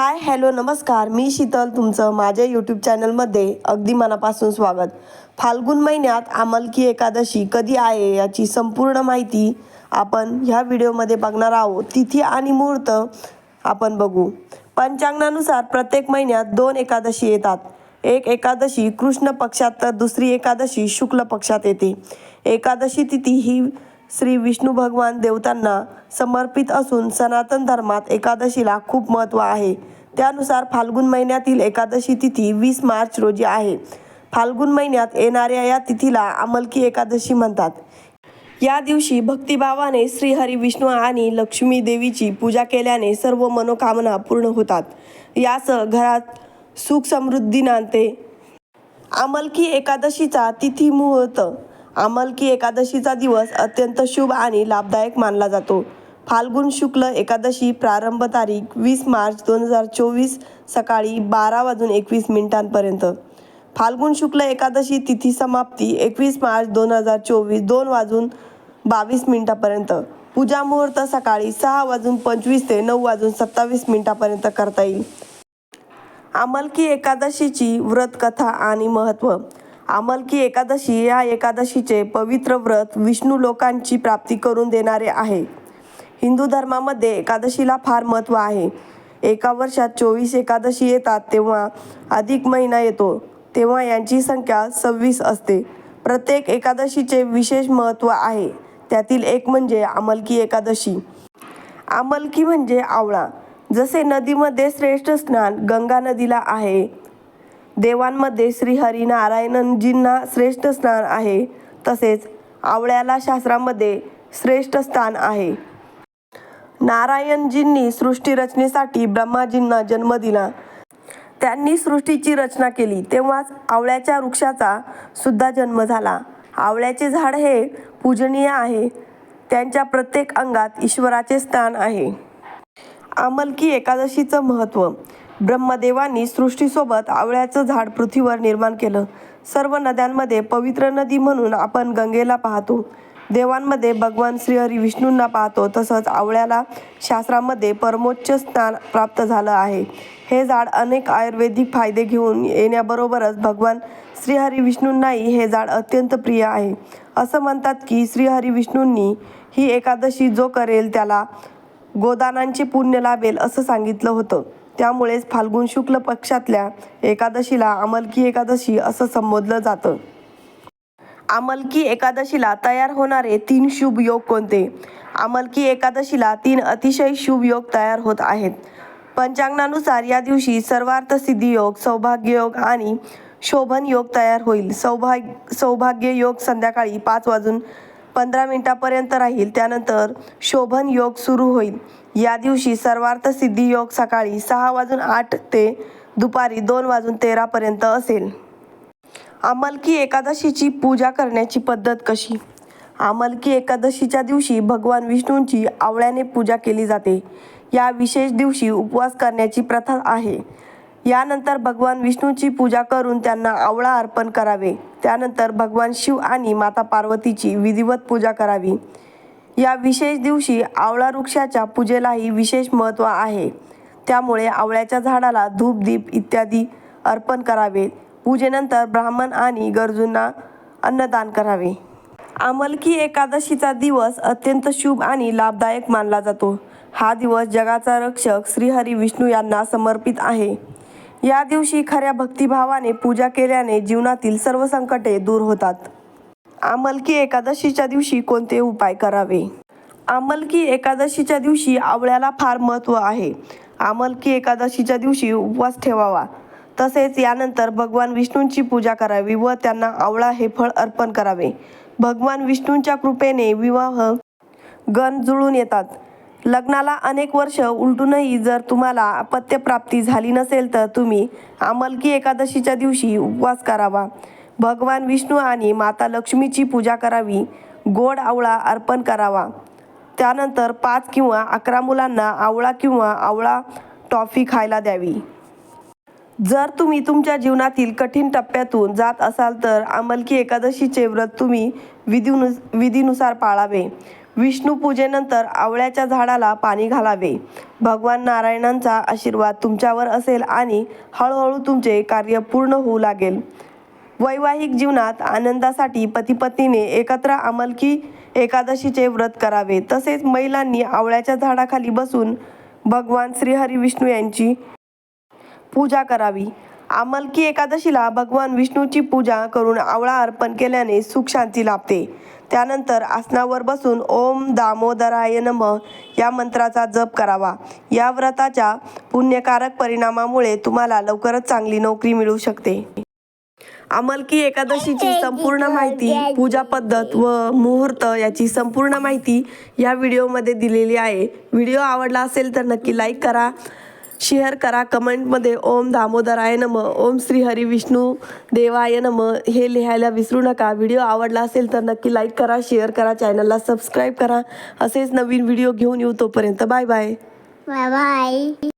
Hi hello नमस्कार. मी शीतल तुमचं माझ्या यूट्यूब चॅनलमध्ये अगदी मनापासून स्वागत. फाल्गुन महिन्यात आमलकी एकादशी कधी आहे याची संपूर्ण माहिती आपण ह्या व्हिडिओमध्ये बघणार आहोत. तिथी आणि मुहूर्त आपण बघू. पंचांगानुसार प्रत्येक महिन्यात दोन एकादशी येतात. एक एकादशी कृष्ण पक्षात तर दुसरी एकादशी शुक्ल पक्षात येते. एकादशी तिथी ही श्री विष्णू भगवान देवतांना समर्पित असून सनातन धर्मात एकादशीला खूप महत्त्व आहे. त्यानुसार फाल्गुन महिन्यातील एकादशी तिथी वीस मार्च रोजी आहे. फाल्गुन महिन्यात येणाऱ्या या तिथीला अमलकी एकादशी म्हणतात. या दिवशी भक्तिभावाने श्रीहरी विष्णू आणि लक्ष्मी देवीची पूजा केल्याने सर्व मनोकामना पूर्ण होतात. यासह घरात सुख समृद्धी नांदते. अमलकी एकादशीचा तिथी मुहूर्त आमलकी एकादशीचा दिवस अत्यंत शुभ आणि लाभदायक मानला जातो. फाल्गुन शुक्ल एकादशी प्रारंभ तारीख वीस मार्च दोन हजार चोवीस सकाळी बारा वाजून एकवीस मिनिटांपर्यंत. फाल्गुन शुक्ल एकादशी तिथी समाप्ती एकवीस मार्च दोन हजार चोवीस दोन वाजून बावीस मिनिटापर्यंत. पूजा मुहूर्त सकाळी सहा वाजून पंचवीस ते नऊ वाजून सत्तावीस मिनिटापर्यंत करता येईल. आमलकी एकादशीची व्रतकथा आणि महत्त्व. आमलकी एकादशी या एकादशीचे पवित्र व्रत विष्णू लोकांची प्राप्ती करून देणारे आहे. हिंदू धर्मामध्ये एकादशीला फार महत्त्व आहे. एका वर्षात चोवीस एकादशी येतात तेव्हा अधिक महिना येतो. तेव्हा यांची संख्या सव्वीस असते. प्रत्येक एकादशीचे विशेष महत्त्व आहे. त्यातील एक म्हणजे आमलकी एकादशी. आमलकी म्हणजे आवळा. जसे नदीमध्ये श्रेष्ठ स्नान गंगा नदीला आहे देवांमध्ये श्रीहरी नारायणजींना श्रेष्ठ स्थान आहे तसेच आवळ्याला शास्त्रामध्ये श्रेष्ठ स्थान आहे. नारायणजींनी सृष्टी रचनेसाठी ब्रह्माजींना जन्म दिला. त्यांनी सृष्टीची रचना केली तेव्हाच आवळ्याच्या वृक्षाचा सुद्धा जन्म झाला. आवळ्याचे झाड हे पूजनीय आहे त्यांच्या प्रत्येक अंगात ईश्वराचे स्थान आहे. आमलकी एकादशीचं महत्त्व. ब्रह्मदेवांनी सृष्टीसोबत आवळ्याचं झाड पृथ्वीवर निर्माण केलं. सर्व नद्यांमध्ये पवित्र नदी म्हणून आपण गंगेला पाहतो. देवांमध्ये भगवान श्रीहरी विष्णूंना पाहतो तसंच आवळ्याला शास्त्रामध्ये परमोच्च स्थान प्राप्त झालं आहे. हे झाड अनेक आयुर्वेदिक फायदे घेऊन येण्याबरोबरच भगवान श्रीहरी विष्णूंनाही हे झाड अत्यंत प्रिय आहे. असं म्हणतात की श्रीहरी विष्णूंनी ही एकादशी जो करेल त्याला गोदानांचे पुण्य लाभेल असं सांगितलं होतं. त्यामुळेच फाल्गुन शुक्ल पक्षातल्या एकादशीला अमलकी एकादशी असं संबोधलं जातं. अमलकी एकादशीला तयार होणारे तीन शुभ योग कोणते? अमलकी एकादशीला तीन अतिशय शुभ योग तयार होत आहेत. पंचांगानुसार या दिवशी सर्वार्थ सिद्धी योग सौभाग्य योग आणि शोभन योग तयार होईल. सौभाग्य सौभाग्य योग संध्याकाळी पाच वाजून पंधरा मिनिटापर्यंत राहील. त्यानंतर शोभन योग सुरू होईल. या दिवशी सर्वार्थ सिद्धी योग सकाळी सहा वाजून आठ ते दुपारी दोन वाजून तेरापर्यंत असेल. अमलकी एकादशीची पूजा करण्याची पद्धत कशी? अमलकी एकादशीच्या दिवशी भगवान विष्णूंची आवळ्याने पूजा केली जाते. या विशेष दिवशी उपवास करण्याची प्रथा आहे. यानंतर भगवान विष्णूची पूजा करून त्यांना आवळा अर्पण करावे. त्यानंतर भगवान शिव आणि माता पार्वतीची विधिवत पूजा करावी. या विशेष दिवशी आवळा वृक्षाच्या पूजेलाही विशेष महत्त्व आहे. त्यामुळे आवळ्याच्या झाडाला धूपदीप इत्यादी अर्पण करावे. पूजेनंतर ब्राह्मण आणि गरजूंना अन्नदान करावे. आमलकी एकादशीचा दिवस अत्यंत शुभ आणि लाभदायक मानला जातो. हा दिवस जगाचा रक्षक श्रीहरी विष्णू यांना समर्पित आहे. या दिवशी खऱ्या भक्तिभावाने पूजा केल्याने जीवनातील सर्व संकटे दूर होतात. आमलकी एकादशीच्या दिवशी कोणते उपाय करावे? आमलकी एकादशीच्या दिवशी आवळ्याला फार महत्त्व आहे. आमलकी एकादशीच्या दिवशी उपवास ठेवावा. तसेच यानंतर भगवान विष्णूंची पूजा करावी व त्यांना आवळा हे फळ अर्पण करावे. भगवान विष्णूंच्या कृपेने विवाह गण जुळून येतात. लग्नाला अनेक वर्ष उलटूनही जर तुम्हाला अपत्यप्राप्ती झाली नसेल तर तुम्ही आमलकी एकादशीच्या दिवशी उपवास करावा. भगवान विष्णू आणि माता लक्ष्मीची पूजा करावी. गोड आवळा अर्पण करावा. त्यानंतर पाच किंवा अकरा मुलांना आवळा किंवा आवळा टॉफी खायला द्यावी. जर तुम्ही तुमच्या जीवनातील कठीण टप्प्यातून जात असाल तर आमलकी एकादशीचे व्रत तुम्ही विधीनु विधीनुसार पाळावे. विष्णू पूजेनंतर आवळ्याच्या झाडाला पाणी घालावे. भगवान नारायणांचा आशीर्वाद तुमच्यावर असेल आणि हळूहळू तुमचे कार्य पूर्ण होऊ लागेल. वैवाहिक जीवनात आनंदासाठी पतीपत्नीने एकत्र अमलकी एकादशीचे व्रत करावे. तसेच महिलांनी आवळ्याच्या झाडाखाली बसून भगवान श्रीहरी विष्णू यांची पूजा करावी. आमलकी एकादशीला भगवान विष्णूची पूजा करून आवळा अर्पण केल्याने सुख शांती लाभते. त्यानंतर आसनावर बसून ओम दामोदराय नम या मंत्राचा जप करावा. या व्रताच्या पुण्यकारक परिणामामुळे तुम्हाला लवकरच चांगली नोकरी मिळू शकते. अमलकी एकादशीची संपूर्ण माहिती पूजा पद्धत व मुहूर्त याची संपूर्ण माहिती या व्हिडिओमध्ये दिलेली आहे. व्हिडिओ आवडला असेल तर नक्की लाईक करा. शेअर करा. कमेंटमध्ये ओम दामोदराय नम ओम श्री हरी विष्णू देवाय नम हे लिहायला विसरू नका. व्हिडिओ आवडला असेल तर नक्की लाईक करा शेअर करा चॅनलला सबस्क्राईब करा. असेच नवीन व्हिडिओ घेऊन येऊ तोपर्यंत बाय बाय. Bye bye.